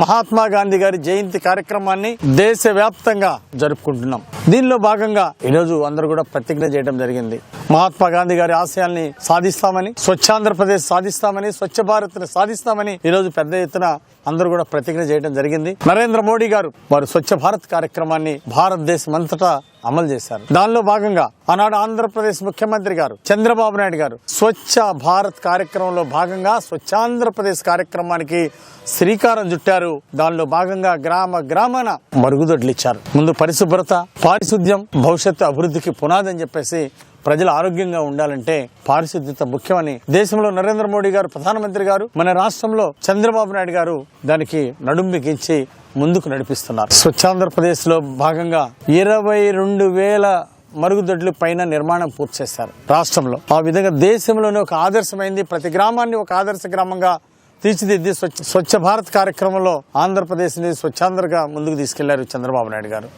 మహాత్మా గాంధీ గారి జయంతి కార్యక్రమాన్ని దేశవ్యాప్తంగా జరుపుకుంటున్నాం. దీనిలో భాగంగా ఈరోజు అందరూ కూడా ప్రతిజ్ఞ చేయడం జరిగింది. మహాత్మా గాంధీ గారి ఆశయాల్ని సాధిస్తామని స్వచ్ఛాంధ్రప్రదేశ్ సాధిస్తామని స్వచ్ఛ భారత్ సాధిస్తామని ఈరోజు పెద్ద ఎత్తున అందరూ కూడా ప్రతిజ్ఞ చేయడం జరిగింది. నరేంద్ర మోడీ గారు వారు స్వచ్ఛ భారత్ కార్యక్రమాన్ని భారతదేశం అంతటా అమలు చేశారు. దానిలో భాగంగా ఆనాడు ఆంధ్రప్రదేశ్ ముఖ్యమంత్రి గారు చంద్రబాబు నాయుడు గారు స్వచ్ఛ భారత్ కార్యక్రమంలో భాగంగా స్వచ్ఛాంధ్రప్రదేశ్ కార్యక్రమానికి శ్రీకారం చుట్టారు. దానిలో భాగంగా గ్రామ గ్రామాన మరుగుదొడ్లు ఇచ్చారు. ముందు పరిశుభ్రత పారిశుద్ధ్యం భవిష్యత్తు అభివృద్ధికి పునాదని చెప్పేసి ప్రజలు ఆరోగ్యంగా ఉండాలంటే పారిశుద్ధ్యత ముఖ్యమని దేశంలో నరేంద్ర మోడీ గారు ప్రధానమంత్రి గారు మన రాష్ట్రంలో చంద్రబాబు నాయుడు గారు దానికి నడుం బిగించి ముందుకు నడిపిస్తున్నారు. స్వచ్ఛాంధ్రప్రదేశ్లో భాగంగా ఇరవై రెండు వేల మరుగుదొడ్లు పైన నిర్మాణం పూర్తి చేశారు రాష్ట్రంలో. ఆ విధంగా దేశంలోనే ఒక ఆదర్శమైంది. ప్రతి గ్రామాన్ని ఒక ఆదర్శ గ్రామంగా తీర్చిదిద్ది స్వచ్ఛ స్వచ్ఛ భారత్ కార్యక్రమంలో ఆంధ్రప్రదేశ్ని స్వచ్ఛాంధ్రగా ముందుకు తీసుకెళ్ళారు చంద్రబాబు నాయుడు గారు.